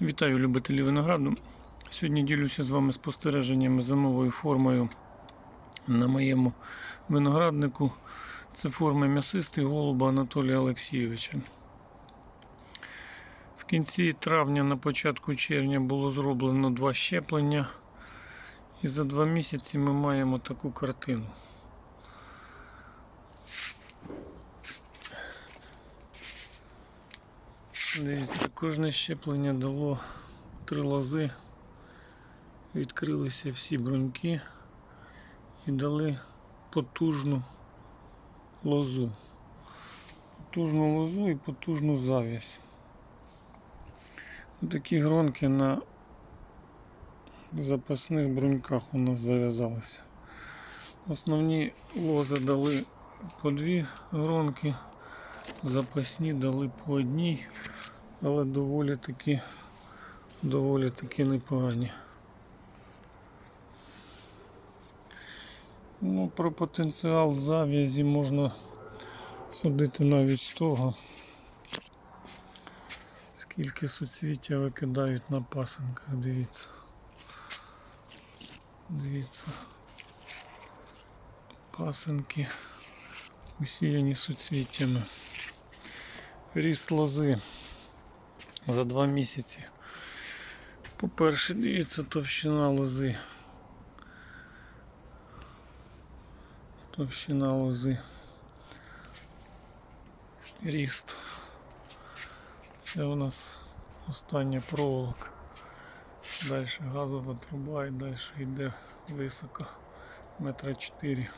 Вітаю любителі винограду. Сьогодні ділюся з вами спостереженнями за новою формою на моєму винограднику. Це форма м'ясистий голуба Анатолія Олексійовича. В кінці травня, на початку червня було зроблено два щеплення. І за два місяці ми маємо таку картину. Дивіться, кожне щеплення дало три лози, відкрилися всі бруньки і дали потужну лозу. Потужну лозу і потужну зав'язь. Такі гронки на запасних бруньках у нас зав'язалися. Основні лози дали по дві гронки, запасні дали по одній, але доволі таки, доволі таки непогані. Ну, про потенціал зав'язі можна судити навіть з того, скільки суцвіття викидають на пасенках, дивіться. Дивіться. Пасенки усіяні суцвіттями. Ріст лози за два місяці. По-перше, дивіться товщина лози. Товщина лози. Ріст. Це у нас остання проволока. Далі газова труба і далі йде високо. Метра 4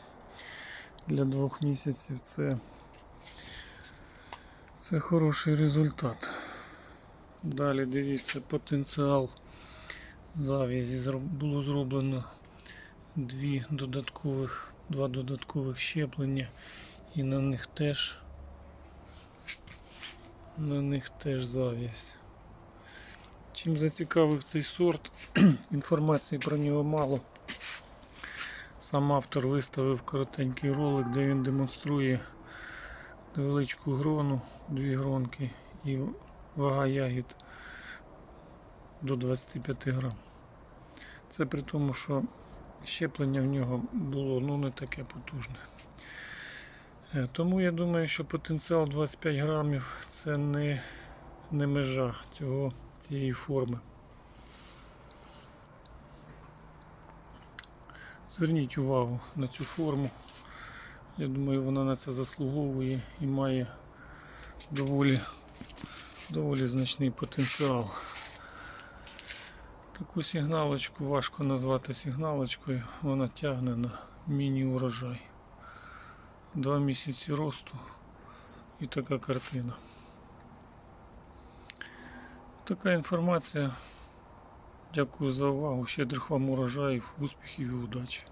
для двох місяців це, це хороший результат. Далі дивіться потенціал зав'язі. Було зроблено дві додаткових, два додаткових щеплення і на них теж на них теж зав'язь. Чим зацікавив цей сорт, інформації про нього мало. Сам автор виставив коротенький ролик, де він демонструє невеличку грону, дві гронки і вага ягід до 25 грам. Це при тому, що щеплення в нього було ну, не таке потужне. Е, Тому я думаю, що потенціал 25 грамів це не, не межа цього, цієї форми. Зверніть увагу на цю форму. Я думаю, вона на це заслуговує і має доволі, доволі значний потенціал. Таку сигналочку важко назвати сигналочкою, вона тягне на міні-урожай. Два місяці росту і така картина. Така інформація. Дякую за увагу. Щедрих вам урожаїв, успіхів і удачі.